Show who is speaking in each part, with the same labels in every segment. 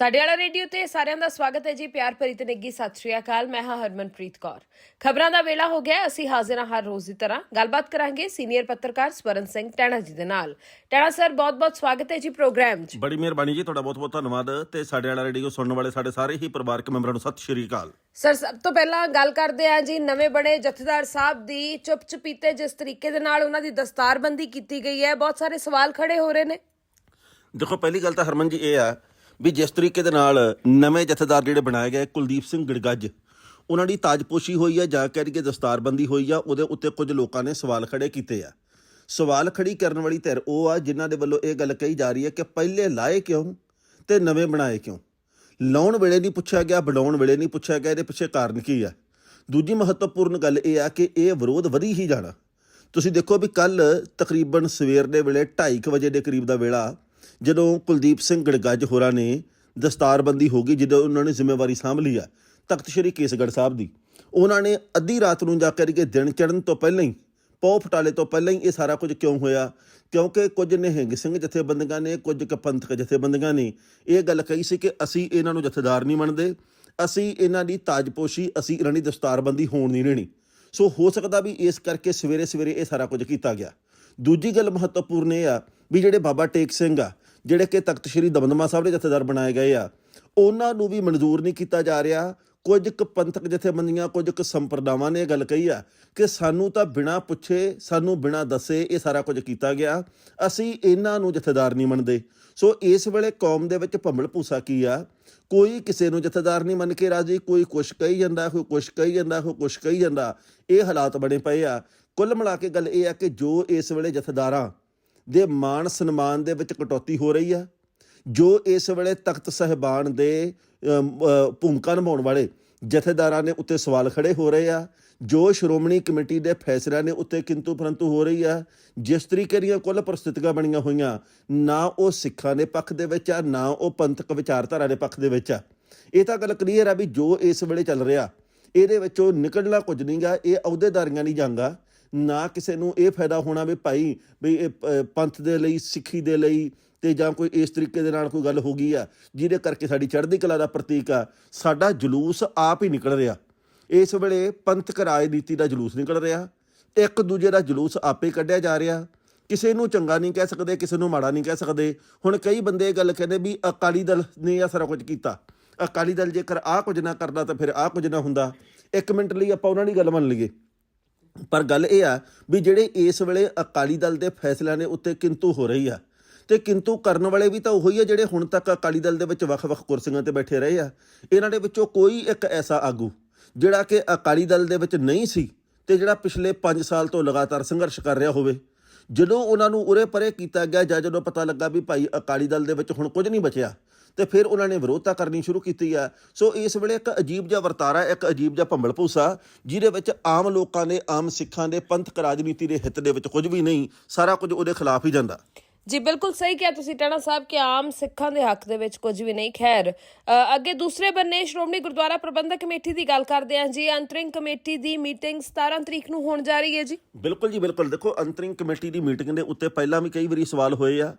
Speaker 1: ਸਾਡੇ ਵਾਲਾ ਰੇਡੀਓ ਤੇ ਸਾਰਿਆਂ ਦਾ ਸਵਾਗਤ ਹੈ ਜੀ। ਪਿਆਰ ਭਰੀ ਤੇ ਨਿੱਗੀ ਸਤਿ ਸ਼੍ਰੀ ਅਕਾਲ। ਮੈਂ ਹਾਂ ਹਰਮਨਪ੍ਰੀਤ ਕੌਰ। ਖਬਰਾਂ ਦਾ ਵੇਲਾ ਹੋ ਗਿਆ। ਅਸੀਂ ਹਾਜ਼ਰ ਹਾਂ ਹਰ ਰੋਜ਼ ਦੀ ਤਰ੍ਹਾਂ। ਗੱਲਬਾਤ ਕਰਾਂਗੇ ਸੀਨੀਅਰ ਪੱਤਰਕਾਰ ਸਵਰਨ ਸਿੰਘ ਟੈਣਾ ਜੀ ਦੇ ਨਾਲ। ਟੈਣਾ ਸਰ ਬਹੁਤ-ਬਹੁਤ ਸਵਾਗਤ ਹੈ ਜੀ ਪ੍ਰੋਗਰਾਮ 'ਚ।
Speaker 2: ਬੜੀ ਮਿਹਰਬਾਨੀ ਜੀ ਤੁਹਾਡਾ ਬਹੁਤ ਬਹੁਤ ਧੰਨਵਾਦ ਤੇ ਸਾਡੇ ਵਾਲਾ ਰੇਡੀਓ ਸੁਣਨ ਵਾਲੇ ਸਾਡੇ ਸਾਰੇ ਹੀ ਪਰਿਵਾਰਕ ਮੈਂਬਰਾਂ ਨੂੰ ਸਤਿ ਸ਼੍ਰੀ ਅਕਾਲ।
Speaker 1: ਸਰ ਸਭ ਤੋਂ ਪਹਿਲਾਂ ਗੱਲ ਕਰਦੇ ਹਾਂ ਜੀ ਨਵੇਂ ਬਣੇ ਜਥੇਦਾਰ ਸਾਹਿਬ ਦੀ ਚੁੱਪ ਚਪੀਤੇ ਜਿਸ ਤਰੀਕੇ ਦੇ ਨਾਲ ਉਹਨਾਂ ਦੀ ਦਸਤਾਰਬੰਦੀ ਕੀਤੀ ਗਈ ਹੈ। ਬਹੁਤ ਸਾਰੇ ਸਵਾਲ ਖੜੇ ਹੋ ਰਹੇ ਨੇ।
Speaker 2: ਦੇਖੋ ਪਹਿਲੀ ਗੱਲ ਤਾਂ ਹਰਮਨ ਜੀ ਇਹ ਆ ਵੀ ਜਿਸ ਤਰੀਕੇ ਦੇ ਨਾਲ ਨਵੇਂ ਜਥੇਦਾਰ ਜਿਹੜੇ ਬਣਾਏ ਗਏ, ਕੁਲਦੀਪ ਸਿੰਘ ਗੜਗੱਜ, ਉਹਨਾਂ ਦੀ ਤਾਜਪੋਸ਼ੀ ਹੋਈ ਆ ਜਾਂ ਕਹਿ ਕੇ ਦਸਤਾਰਬੰਦੀ ਹੋਈ ਆ, ਉਹਦੇ ਉੱਤੇ ਕੁਝ ਲੋਕਾਂ ਨੇ ਸਵਾਲ ਖੜੇ ਕੀਤੇ ਆ। ਸਵਾਲ ਖੜੀ ਕਰਨ ਵਾਲੀ ਧਿਰ ਉਹ ਆ ਜਿਨ੍ਹਾਂ ਦੇ ਵੱਲੋਂ ਇਹ ਗੱਲ ਕਹੀ ਜਾ ਰਹੀ ਹੈ ਕਿ ਪਹਿਲੇ ਲਾਏ ਕਿਉਂ ਤੇ ਨਵੇਂ ਬਣਾਏ ਕਿਉਂ? ਲਾਉਣ ਵੇਲੇ ਨਹੀਂ ਪੁੱਛਿਆ ਗਿਆ, ਬਣਾਉਣ ਵੇਲੇ ਨਹੀਂ ਪੁੱਛਿਆ ਗਿਆ, ਇਹਦੇ ਪਿੱਛੇ ਕਾਰਨ ਕੀ ਆ? ਦੂਜੀ ਮਹੱਤਵਪੂਰਨ ਗੱਲ ਇਹ ਆ ਕਿ ਇਹ ਵਿਰੋਧ ਵਧੀ ਹੀ ਜਾਣਾ। ਤੁਸੀਂ ਦੇਖੋ ਵੀ ਕੱਲ ਤਕਰੀਬਨ ਸਵੇਰ ਦੇ ਵੇਲੇ 2:30 ਵਜੇ ਦੇ ਕਰੀਬ ਦਾ ਵੇਲਾ ਜਦੋਂ ਕੁਲਦੀਪ ਸਿੰਘ ਗੜਗੱਜ ਹੋਰਾਂ ਨੇ ਦਸਤਾਰਬੰਦੀ ਹੋ ਗਈ, ਜਦੋਂ ਉਹਨਾਂ ਨੇ ਜ਼ਿੰਮੇਵਾਰੀ ਸਾਂਭ ਲਈ ਆ, ਤਖਤ ਸ੍ਰੀ ਕੇਸਗੜ੍ਹ ਸਾਹਿਬ ਦੀ, ਉਹਨਾਂ ਨੇ ਅੱਧੀ ਰਾਤ ਨੂੰ ਜਾ ਕੇ ਦਿਨ ਚੜ੍ਹਨ ਤੋਂ ਪਹਿਲਾਂ ਹੀ ਪੌ ਫਟਾਲੇ ਤੋਂ ਪਹਿਲਾਂ ਹੀ ਇਹ ਸਾਰਾ ਕੁਝ ਕਿਉਂ ਹੋਇਆ? ਕਿਉਂਕਿ ਕੁਝ ਨਿਹੰਗ ਸਿੰਘ ਜਥੇਬੰਦੀਆਂ ਨੇ, ਕੁਝ ਕਪੰਥਕ ਜਥੇਬੰਦੀਆਂ ਨੇ ਇਹ ਗੱਲ ਕਹੀ ਸੀ ਕਿ ਅਸੀਂ ਇਹਨਾਂ ਨੂੰ ਜਥੇਦਾਰ ਨਹੀਂ ਮੰਨਦੇ, ਅਸੀਂ ਇਹਨਾਂ ਦੀ ਤਾਜਪੋਸ਼ੀ, ਅਸੀਂ ਇਹਨਾਂ ਦੀ ਦਸਤਾਰਬੰਦੀ ਹੋਣ ਨਹੀਂ ਦੇਣੀ। ਸੋ ਹੋ ਸਕਦਾ ਵੀ ਇਸ ਕਰਕੇ ਸਵੇਰੇ ਸਵੇਰੇ ਇਹ ਸਾਰਾ ਕੁਝ ਕੀਤਾ ਗਿਆ। ਦੂਜੀ ਗੱਲ ਮਹੱਤਵਪੂਰਨ ਇਹ ਆ ਵੀ ਜਿਹੜੇ ਬਾਬਾ ਟੇਕ ਸਿੰਘ ਆ ਜਿਹੜੇ ਕਿ ਤਖਤ ਸ੍ਰੀ ਦਮਦਮਾ ਸਾਹਿਬ ਦੇ ਜਥੇਦਾਰ ਬਣਾਏ ਗਏ ਆ, ਉਹਨਾਂ ਨੂੰ ਵੀ ਮਨਜ਼ੂਰ ਨਹੀਂ ਕੀਤਾ ਜਾ ਰਿਹਾ। ਕੁਝ ਕੁ ਪੰਥਕ ਜਥੇਬੰਦੀਆਂ, ਕੁਝ ਕੁ ਸੰਪਰਦਾਵਾਂ ਨੇ ਇਹ ਗੱਲ ਕਹੀ ਆ ਕਿ ਸਾਨੂੰ ਤਾਂ ਬਿਨਾਂ ਪੁੱਛੇ, ਸਾਨੂੰ ਬਿਨਾਂ ਦੱਸੇ ਇਹ ਸਾਰਾ ਕੁਝ ਕੀਤਾ ਗਿਆ। ਅਸੀਂ ਇਹਨਾਂ ਨੂੰ ਜਥੇਦਾਰ ਨਹੀਂ ਮੰਨਦੇ। ਸੋ ਇਸ ਵੇਲੇ ਕੌਮ ਦੇ ਵਿੱਚ ਭੰਬਲ ਭੂਸਾ ਕੀ ਆ? ਕੋਈ ਕਿਸੇ ਨੂੰ ਜਥੇਦਾਰ ਨਹੀਂ ਮੰਨ ਕੇ ਰਾਜੀ, ਕੋਈ ਕੁਛ ਕਹੀ ਜਾਂਦਾ, ਕੋਈ ਕੁਛ ਕਹੀ ਜਾਂਦਾ, ਕੋਈ ਕੁਛ ਕਹੀ ਜਾਂਦਾ। ਇਹ ਹਾਲਾਤ ਬਣੇ ਪਏ ਆ। ਕੁੱਲ ਮਿਲਾ ਕੇ ਗੱਲ ਇਹ ਆ ਕਿ ਜੋ ਇਸ ਵੇਲੇ ਜਥੇਦਾਰਾਂ ਦੇ ਮਾਣ ਸਨਮਾਨ ਦੇ ਵਿੱਚ ਕਟੌਤੀ ਹੋ ਰਹੀ ਆ। ਜੋ ਇਸ ਵੇਲੇ ਤਖਤ ਸਹਿਬਾਨ ਦੇ ਭੂਮਿਕਾ ਨਿਭਾਉਣ ਵਾਲੇ ਜਥੇਦਾਰਾਂ ਨੇ ਉੱਤੇ ਸਵਾਲ ਖੜੇ ਹੋ ਰਹੇ ਆ। ਜੋ ਸ਼੍ਰੋਮਣੀ ਕਮੇਟੀ ਦੇ ਫੈਸਲਿਆਂ ਨੇ ਉੱਤੇ ਕਿੰਤੂ ਪਰੰਤੂ ਹੋ ਰਹੀ ਆ, ਜਿਸ ਤਰੀਕੇ ਦੀਆਂ ਕੁੱਲ ਪ੍ਰਸਥਿਤੀਆਂ ਬਣੀਆਂ ਹੋਈਆਂ, ਨਾ ਉਹ ਸਿੱਖਾਂ ਦੇ ਪੱਖ ਦੇ ਵਿੱਚ ਆ, ਨਾ ਉਹ ਪੰਥਕ ਵਿਚਾਰਧਾਰਾ ਦੇ ਪੱਖ ਦੇ ਵਿੱਚ ਆ। ਇਹ ਤਾਂ ਗੱਲ ਕਲੀਅਰ ਆ ਵੀ ਜੋ ਇਸ ਵੇਲੇ ਚੱਲ ਰਿਹਾ, ਇਹਦੇ ਵਿੱਚੋਂ ਨਿਕਲਣਾ ਕੁਝ ਨਹੀਂਗਾ ਇਹ ਅਹੁਦੇਦਾਰੀਆਂ ਨਹੀਂ ਜਾਂਗਾ ਨਾ ਕਿਸੇ ਨੂੰ ਇਹ ਫਾਇਦਾ ਹੋਣਾ ਵੀ ਭਾਈ ਵੀ ਇਹ ਪ- ਪੰਥ ਦੇ ਲਈ, ਸਿੱਖੀ ਦੇ ਲਈ ਤੇ ਜਾਂ ਕੋਈ ਇਸ ਤਰੀਕੇ ਦੇ ਨਾਲ ਕੋਈ ਗੱਲ ਹੋ ਗਈ ਆ, ਜਿਹਦੇ ਕਰਕੇ ਸਾਡੀ ਚੜ੍ਹਦੀ ਕਲਾ ਦਾ ਪ੍ਰਤੀਕ ਆ, ਸਾਡਾ ਜਲੂਸ ਆਪ ਹੀ ਨਿਕਲ ਰਿਹਾ। ਇਸ ਵੇਲੇ ਪੰਥਕ ਰਾਜਨੀਤੀ ਦਾ ਜਲੂਸ ਨਿਕਲ ਰਿਹਾ, ਇੱਕ ਦੂਜੇ ਦਾ ਜਲੂਸ ਆਪੇ ਕੱਢਿਆ ਜਾ ਰਿਹਾ। ਕਿਸੇ ਨੂੰ ਚੰਗਾ ਨਹੀਂ ਕਹਿ ਸਕਦੇ, ਕਿਸੇ ਨੂੰ ਮਾੜਾ ਨਹੀਂ ਕਹਿ ਸਕਦੇ। ਹੁਣ ਕਈ ਬੰਦੇ ਇਹ ਗੱਲ ਕਹਿੰਦੇ ਵੀ ਅਕਾਲੀ ਦਲ ਨੇ ਇਹ ਸਾਰਾ ਕੁਝ ਕੀਤਾ। ਅਕਾਲੀ ਦਲ ਜੇਕਰ ਆਹ ਕੁਝ ਨਾ ਕਰਦਾ ਤਾਂ ਫਿਰ ਆਹ ਕੁਝ ਨਾ ਹੁੰਦਾ। ਇੱਕ ਮਿੰਟ ਲਈ ਆਪਾਂ ਉਹਨਾਂ ਦੀ ਗੱਲ ਮੰਨ ਲਈਏ। ਪਰ ਗੱਲ ਇਹ ਆ ਵੀ ਜਿਹੜੇ ਇਸ ਵੇਲੇ ਅਕਾਲੀ ਦਲ ਦੇ ਫੈਸਲਿਆਂ ਨੇ ਉੱਤੇ ਕਿੰਤੂ ਹੋ ਰਹੀ ਆ, ਤੇ ਕਿੰਤੂ ਕਰਨ ਵਾਲੇ ਵੀ ਤਾਂ ਉਹੀ ਆ ਜਿਹੜੇ ਹੁਣ ਤੱਕ ਅਕਾਲੀ ਦਲ ਦੇ ਵਿੱਚ ਵੱਖ-ਵੱਖ ਕੁਰਸੀਆਂ ਤੇ ਬੈਠੇ ਰਹੇ ਆ। ਇਹਨਾਂ ਦੇ ਵਿੱਚੋਂ ਕੋਈ ਇੱਕ ਐਸਾ ਆਗੂ ਜਿਹੜਾ ਕਿ ਅਕਾਲੀ ਦਲ ਦੇ ਵਿੱਚ ਨਹੀਂ ਸੀ ਤੇ ਜਿਹੜਾ ਪਿਛਲੇ 5 ਸਾਲ ਤੋਂ ਲਗਾਤਾਰ ਸੰਘਰਸ਼ ਕਰ ਰਿਹਾ ਹੋਵੇ। ਜਦੋਂ ਉਹਨਾਂ ਨੂੰ ਉਰੇ ਪਰੇ ਕੀਤਾ ਗਿਆ ਜਾਂ ਜਦੋਂ ਪਤਾ ਲੱਗਾ ਵੀ ਭਾਈ ਅਕਾਲੀ ਦਲ ਦੇ ਵਿੱਚ ਹੁਣ ਕੁਝ ਨਹੀਂ ਬਚਿਆ ਤੇ ਫਿਰ ਉਹਨਾਂ ਨੇ ਵਿਰੋਧਤਾ ਕਰਨੀ ਸ਼ੁਰੂ ਕੀਤੀ ਆ। ਸੋ ਇਸ ਵੇਲੇ ਇੱਕ ਅਜੀਬ ਜਿਹਾ ਵਰਤਾਰਾ ਇੱਕ ਅਜੀਬ ਜਿਹਾ ਭੰਬਲ ਭੂਸਾ ਜਿਹਦੇ ਵਿੱਚ ਆਮ ਲੋਕਾਂ ਦੇ ਆਮ ਸਿੱਖਾਂ ਦੇ ਪੰਥਕ ਰਾਜਨੀਤੀ ਦੇ ਹਿੱਤ ਦੇ ਵਿੱਚ ਕੁਝ ਵੀ ਨਹੀਂ ਸਾਰਾ ਕੁਝ ਉਹਦੇ ਖਿਲਾਫ ਹੀ ਜਾਂਦਾ।
Speaker 1: ਜੀ ਬਿਲਕੁਲ ਸਹੀ ਕਿਹਾ ਤੁਸੀਂ ਟਣਾ ਸਾਹਿਬ ਕਿ ਆਮ ਸਿੱਖਾਂ ਦੇ ਹੱਕ ਦੇ ਵਿੱਚ ਕੁਝ ਵੀ ਨਹੀਂ ਖੈਰ। ਅੱਗੇ ਦੂਸਰੇ ਬੰਨੇ ਸ਼੍ਰੋਮਣੀ ਗੁਰਦੁਆਰਾ ਪ੍ਰਬੰਧਕ ਕਮੇਟੀ ਦੀ ਗੱਲ ਕਰਦੇ ਹਾਂ ਜੀ। ਅੰਤਰਿੰਗ ਕਮੇਟੀ ਦੀ ਮੀਟਿੰਗ 17 ਤਰੀਕ ਨੂੰ ਹੋਣ ਜਾ ਰਹੀ ਹੈ ਜੀ।
Speaker 2: ਬਿਲਕੁਲ ਜੀ ਬਿਲਕੁਲ। ਦੇਖੋ ਅੰਤਰਿੰਗ ਕਮੇਟੀ ਦੀ ਮੀਟਿੰਗ ਦੇ ਉੱਤੇ ਪਹਿਲਾਂ ਵੀ ਕਈ ਵਾਰੀ ਸਵਾਲ ਹੋਏ ਆ।